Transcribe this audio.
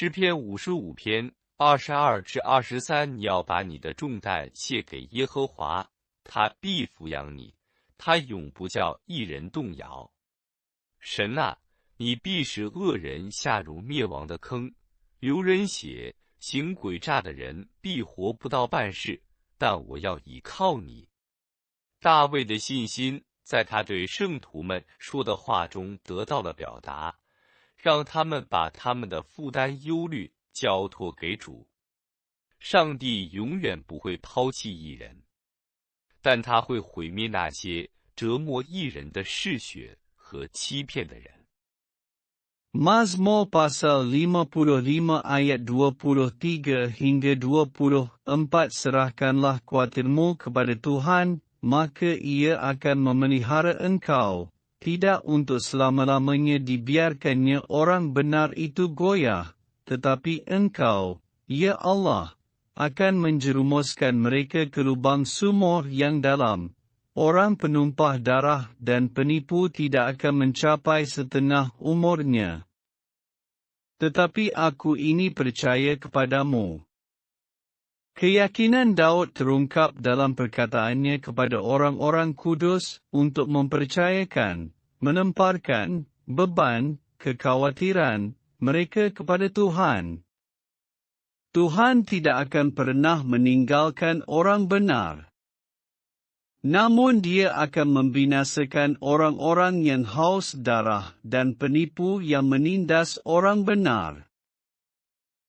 诗篇五十五篇二十二至二十三，你要把你的重担卸给耶和华，他必抚养你，他永不叫一人动摇。神啊，你必使恶人下入灭亡的坑，流人血、行诡诈的人必活不到半世。但我要倚靠你。大卫的信心在他对圣徒们说的话中得到了表达。让他们把他们的负担、忧虑交托给主。上帝永远不会抛弃一人，但他会毁灭那些折磨一人的嗜血和欺骗的人。Mazmur pasal lima puluh lima ayat dua puluh tiga hingga dua puluh empat serahkanlah kuatirmu kepada Tuhan, maka Ia akan memelihara engkau. tidak untuk selama-lamanya dibiarkannya orang benar itu goyah, tetapi engkau, ya Allah, akan menjerumuskan mereka ke lubang sumur yang dalam. Orang penumpah darah dan penipu tidak akan mencapai setengah umurnya. Tetapi aku ini percaya kepadamu. Keyakinan Daud terungkap dalam perkataannya kepada orang-orang kudus untuk mempercayakan, menemparkan, beban, kekhawatiran mereka kepada Tuhan. Tuhan tidak akan pernah meninggalkan orang benar. Namun dia akan membinasakan orang-orang yang haus darah dan penipu yang menindas orang benar.